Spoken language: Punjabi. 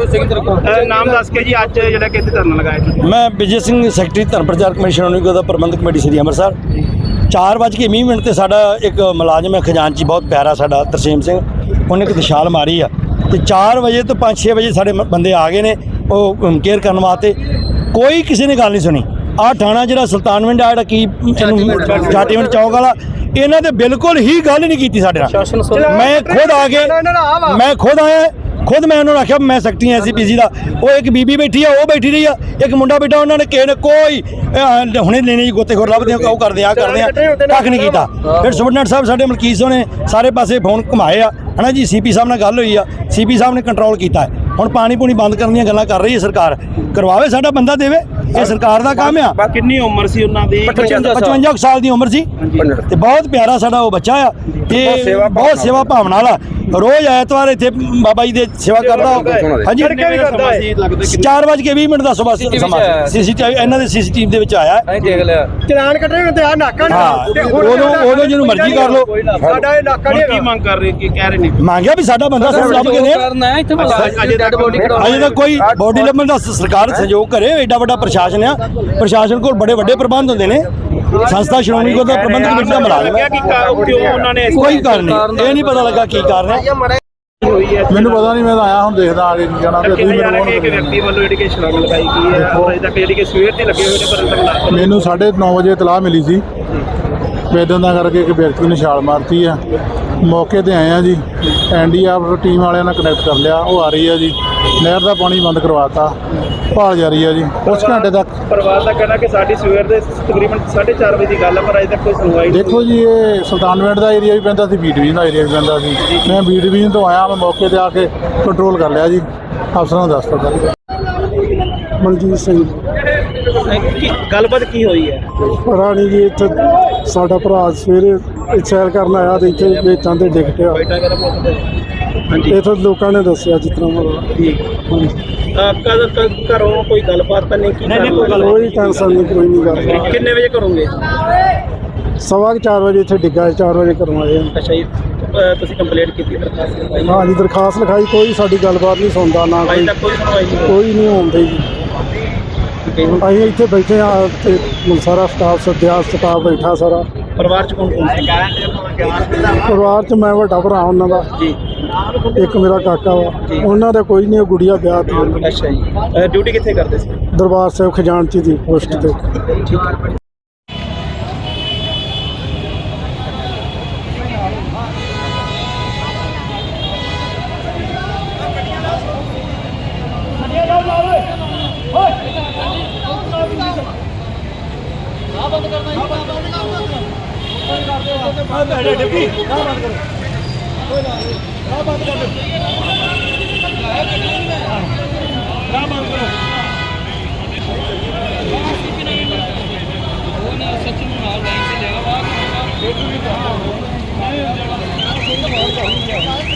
ਅਹ ਨਾਮ ਦੱਸ ਕੇ ਜੀ ਅੱਜ ਜਿਹੜਾ ਕਿ ਇੱਥੇ ਧਰਨਾ ਲਗਾਇਆ ਤੁਸੀਂ। ਮੈਂ ਵਿਜੇ ਸਿੰਘ ਸੈਕਟਰੀ ਧਰਮ ਪ੍ਰਚਾਰ ਕਮਿਸ਼ਨ ਉਨੀਗੋ ਦਾ ਪ੍ਰਬੰਧਕ ਕਮੇਟੀ ਸ੍ਰੀ ਅੰਮ੍ਰਿਤਸਰ। 4:20 ਮਿੰਟ ਤੇ ਸਾਡਾ ਇੱਕ ਮੁਲਾਜ਼ਮ ਹੈ ਖਜ਼ਾਨਚੀ ਬਹੁਤ ਪਿਆਰਾ ਸਾਡਾ ਤਰਸੇਮ ਸਿੰਘ। ਉਹਨੇ ਇੱਕ ਦਿਸ਼ਾਲ ਮਾਰੀ ਆ। ਤੇ 4 ਵਜੇ ਤੋਂ 5-6 ਵਜੇ ਸਾਡੇ ਬੰਦੇ ਆ ਗਏ ਨੇ ਉਹ ਕੇਅਰ ਕਰਨ ਵਾਸਤੇ। ਕੋਈ ਕਿਸੇ ਨੇ ਗੱਲ ਨਹੀਂ ਸੁਣੀ। ਆਹ ਥਾਣਾ ਜਿਹੜਾ ਸੁਲਤਾਨਵਿੰਡ ਆ ਜਿਹੜਾ ਕੀ ਇਹਨੂੰ ਜਾਟੀਵਿੰਡ ਚੌਕ ਵਾਲਾ ਇਹਨਾਂ ਦੇ ਬਿਲਕੁਲ ਹੀ ਗੱਲ ਨਹੀਂ ਕੀਤੀ ਸਾਡੇ ਨਾਲ। ਮੈਂ ਖੁਦ ਆ ਕੇ ਮੈਂ ਖੁਦ ਆਇਆ ਖੁਦ ਮੈਂ ਉਹਨਾਂ ਨੂੰ ਆਖਿਆ ਮੈਂ ਸੈਕਟਰੀ ਐਸਪੀਸੀ ਦਾ। ਉਹ ਇੱਕ ਬੀਬੀ ਬੈਠੀ ਆ ਉਹ ਬੈਠੀ ਰਹੀ ਆ। ਇੱਕ ਮੁੰਡਾ ਬੈਠਾ ਉਹਨਾਂ ਨੇ ਕਿਸੇ ਨੇ ਕੋਈ ਅਹ, ਹੁਣੇ ਲੈਣੇ ਜੀ ਗੋਤੇ ਖੋਰ ਲੱਭਦੇ ਆ ਉਹ ਕਰਦੇ ਆ ਆਹ ਕਰਦੇ ਆ ਕੱਖ ਨਹੀਂ ਕੀਤਾ। ਫਿਰ ਸੁਬਨਟ ਸਾਹਿਬ ਸਾਡੇ ਮਲਕੀਤ ਸਿੰਘ ਨੇ ਸਾਰੇ ਪਾਸੇ ਫੋਨ ਘੁਮਾਏ ਆ। ਹਨਾ ਜੀ ਸੀਪੀ ਸਾਹਿਬ ਨਾਲ ਗੱਲ ਹੋਈ ਆ। ਸੀਪੀ ਸਾਹਿਬ ਨੇ ਕੰਟਰੋਲ ਕੀਤਾ ਹੈ। ਹੁਣ ਪਾਣੀ ਪੂਣੀ ਬੰਦ ਕਰਨ ਦੀਆਂ ਗੱਲਾਂ ਕਰ ਰਹੀ ਹੈ ਸਰਕਾਰ। ਕਰਵਾਵੇ ਸਾਡਾ ਬੰਦਾ ਦੇਵੇ ਇਹ ਸਰਕਾਰ ਦਾ ਕੰਮ ਆ। ਕਿੰਨੀ ਉਮਰ ਸੀ ਉਹਨਾਂ ਦੀ? 55 ਕੁ ਸਾਲ ਦੀ ਉਮਰ ਸੀ। ਤੇ ਬਹੁਤ ਪਿਆਰਾ ਸਾਡਾ ਉਹ ਬੱਚਾ ਆ। ਤੇ ਬਹੁਤ ਸੇਵਾ ਭਾਵਨਾ ਵਾਲਾ। ਰੋਜ਼ ਐਤਵਾਰ ਇੱਥੇ ਬਾਬਾ ਜੀ ਦੇ ਸੇਵਾ ਕਰਦਾ। ਹਾਂਜੀ। ਕਿੰਨੇ ਵਜੇ ਕਰਦਾ ਸੀ ਲੱਗਦਾ ਕਿ 4 ਵਜੇ 20 ਮਿੰਟ ਦਾ ਸਮਾਂ ਸਮਾਂ ਸੀਸੀਟੀਵੀ ਇਹਨਾਂ ਦੇ ਸੀਸੀਟੀਵੀ ਦੇ ਵਿੱਚ ਆਇਆ। ਹੈ। ਚਲਾਨ ਕੱਢਣੇ ਹੁੰਦੇ ਆ ਨਾਕਾ ਤੇ ਉਦੋਂ ਉਦੋਂ ਜਿਹਨੂੰ ਮਰਜ਼ੀ ਕਰ ਲਓ। ਸਾਡਾ ਇਹ ਨਾਕਾ ਹੁਣ ਨਹੀਂ ਕੀ ਮੰਗ ਕਰ ਰਹੇ ਕੀ ਕਹਿ ਰਹੇ ਨੇ? ਮੰਗਿਆ ਵੀ ਸਾਡਾ ਬੰਦਾ ਸਾਨੂੰ ਲੱਭ ਕੇ ਦੇ ਅਜੇ ਤੱਕ ਅਜੇ ਤੱਕ ਕੋਈ ਬੋਡੀ ਲੱਭਣ ਦਾ ਸਰਕਾਰ ਸਹਿਯੋਗ ਕਰੇ ਐਡਾ ਵੱਡਾ ਪ੍ਰਸ਼ਾਸਨ ਆ। ਪ੍ਰਸ਼ਾਸਨ ਕੋਲ ਬੜੇ ਵੱਡੇ ਪ੍ਰਬੰਧ ਹੁੰਦੇ ਨੇ। ਸੰਸਥਾ ਸ਼੍ਰੋਮਣੀ ਗੁਰਦੁਆਰਾ ਪ੍ਰਬੰਧਕ ਕਮੇਟੀ ਦਾ ਮੁਲਾਜ਼ਮ ਹੈ ਕਿ ਕਾ- ਕਿਉਂ ਉਹਨਾਂ ਨੇ ਕੋਈ ਕਾਰਨ ਨਹੀਂ। ਇਹ ਨਹੀਂ ਪਤਾ ਲੱਗਾ ਕੀ ਕਾਰਨ ਹੈ। ਮੈਨੂੰ ਪਤਾ ਨਹੀਂ ਮੈਂ ਤਾਂ ਆਇਆ ਹੁਣ ਦੇਖਦਾ ਆ ਕੇ ਕੀ ਜਾਣਾ ਤੇ ਤੁਸੀਂ ਰਿਹਾ ਕਿ ਮੈਨੂੰ ਇੱਕ ਵਿਅਕਤੀ ਵੱਲੋਂ ਜਿਹੜੀ ਕਿ ਛਲਾਂਗ ਲਗਾਈ ਗਈ ਹੈ। ਔਰ ਅਜੇ ਤੱਕ ਜਿਹੜੀ ਕਿ ਸਵੇਰ ਦੇ ਲੱਗੇ ਹੋਏ ਨੇ ਪਰ ਲਾ ਮੈਨੂੰ 9:30 ਵਜੇ ਇਤਲਾਹ ਮਿਲੀ ਸੀ। ਵੇਦਨ ਦਾ ਕਰਕੇ ਇੱਕ ਵਿਅਕਤੀ ਨੇ ਛਾਲ ਮਾਰਤੀ ਆ। ਮੌਕੇ ਤੇ ਆਏ ਆ ਜੀ। ਐਨਡੀਆਰ ਟੀਮ ਵਾਲਿਆਂ ਨਾਲ ਕਨੈਕਟ ਕਰ ਲਿਆ। ਉਹ ਆ ਰਹੀ ਆ ਜੀ। ਨਹਿਰ ਦਾ ਪਾਣੀ ਬੰਦ ਕਰਵਾਤਾ। ਭਾਲ ਜਾਰੀ ਆ ਜੀ। ਉਸ ਘੰਟੇ ਤੱਕ ਪਰਿਵਾਰ ਦਾ ਕਹਿਣਾ ਕਿ ਸਾਡੀ ਸਵੇਰ ਦੇ ਤਕਰੀਬਨ 4:30 ਵਜੇ ਦੀ ਗੱਲ ਪਰ ਅਜੇ ਤੱਕ ਕੋਈ ਸੁਣਵਾਈ ਨਹੀਂ ਦੇਖੋ ਜੀ ਇਹ ਸੁਲਤਾਨਵਿੰਡ ਦਾ ਏਰੀਆ ਵੀ ਪੈਂਦਾ ਸੀ ਬੀ ਡਿਵੀਜ਼ਨ ਦਾ ਏਰੀਆ ਵੀ ਪੈਂਦਾ ਸੀ। ਮੈਂ ਬੀ ਡਿਵੀਜ਼ਨ ਤੋਂ ਆਇਆ ਮੈਂ ਮੌਕੇ ਤੇ ਆ ਕੇ ਕੰਟਰੋਲ ਕਰ ਲਿਆ ਜੀ। ਅਫਸਰਾਂ ਨੂੰ ਦੱਸ ਦਿੱਤਾ ਮਨਜੀਤ ਸਿੰਘ। ਕੀ ਗੱਲਬਾਤ ਕੀ ਹੋਈ ਹੈ? ਰਾਣੀ ਜੀ ਇੱਥੇ ਸਾਡਾ ਭਰਾ ਸਵੇਰੇ ਸੈਰ ਕਰਨ ਆਇਆ ਤੇ ਇੱਥੇ ਵੇਚਾਂ ਤੇ ਡਿੱਗ ਪਿਆ। ਹਾਂਜੀ। ਇੱਥੇ ਲੋਕਾਂ ਨੇ ਦੱਸਿਆ ਜਿਸ ਤਰ੍ਹਾਂ ਮਤਲਬ। ਠੀਕ ਅਹ ਕਦ ਤੱਕ ਘਰੋਂ ਕੋਈ ਗੱਲਬਾਤ ਤਾਂ ਨਹੀਂ ਕੀ ਨਹੀਂ ਕੋਈ ਕੋਈ ਟੈਨਸ਼ਨ ਨਹੀਂ ਕੋਈ ਨਹੀਂ ਗੱਲ। ਕਿੰਨੇ ਵਜੇ ਕਰੋਗੇ ਸਵਾ ਕੁ ਚਾਰ ਵਜੇ ਇੱਥੇ ਡਿੱਗਾ 4 ਵਜੇ ਕਰਵਾਏ ਅੱਛਾ ਜੀ। ਅਹ ਤੁਸੀਂ ਕੰਪਲੇਂਟ ਕੀਤੀ ਦਰਖਾਸਤ ਲਗਾਈ ਹਾਂ ਜੀ ਦਰਖਾਸਤ ਲਿਖਾਈ ਕੋਈ ਸਾਡੀ ਗੱਲਬਾਤ ਨਹੀਂ ਸੁਣਦਾ ਨਾ ਅਜੇ ਕੋਈ ਤੱਕ ਕੋਈ ਸੁਣਵਾਈ ਨਹੀਂ ਹੋਈ। ਕੋਈ ਨਹੀਂ ਹੁੰਦੀ ਜੀ। ਅਸੀਂ ਇੱਥੇ ਬੈਠੇ ਆ ਤੇ ਸਾਰਾ ਸਟਾਫ ਸੱਦਿਆ ਸਟਾਫ ਬੈਠਾ ਸਾਰਾ। ਪਰਿਵਾਰ ਚ ਕੌਣ ਕੌਣ ਪਰਿਵਾਰ 'ਚ ਮੈਂ ਵੱਡਾ ਭਰਾ ਉਹਨਾਂ ਦਾ। ਜੀ। ਇੱਕ ਮੇਰਾ ਕਾਕਾ ਵਾ। ਉਹਨਾਂ ਦਾ ਕੋਈ ਨਹੀਂ ਉਹ ਗੁੜੀਆ ਵਿਆਹ ਤੇ। ਅੱਛਾ ਜੀ। ਡਿਊਟੀ ਕਿੱਥੇ ਕਰਦੇ ਸੀ? ਦਰਬਾਰ ਸਾਹਿਬ ਖਜ਼ਾਨਚੀ ਦੀ ਪੋਸਟ ਤੇ। ਆ ਬੰਦ ਕਰਨਾ ਜੀ ਬੰਦ ਕਰਨਾ ਕੋਈ ਕਰ ਦੇ ਉੱਤੇ ਆ ਭੈੜੇ ਡਿੱਗੀ ਨਾ ਬੰਦ ਕਰੋ ਕੋਈ ਨਾ ਨਾ ਬੰਦ ਕਰ ਦਿਓ ਨਾ ਬੰਦ ਕਰੋ ਉਹ ਨਾ ਸੱਚ ਨੂੰ ਨਾਲ ਲਾਈਨ ਤੇ ਲੈ ਆਵਾ ਬੇਟੂ ਵੀ ਤਾਂ ਆਏ ਜਵਾਨ ਬਹੁਤ ਬਹੁਤ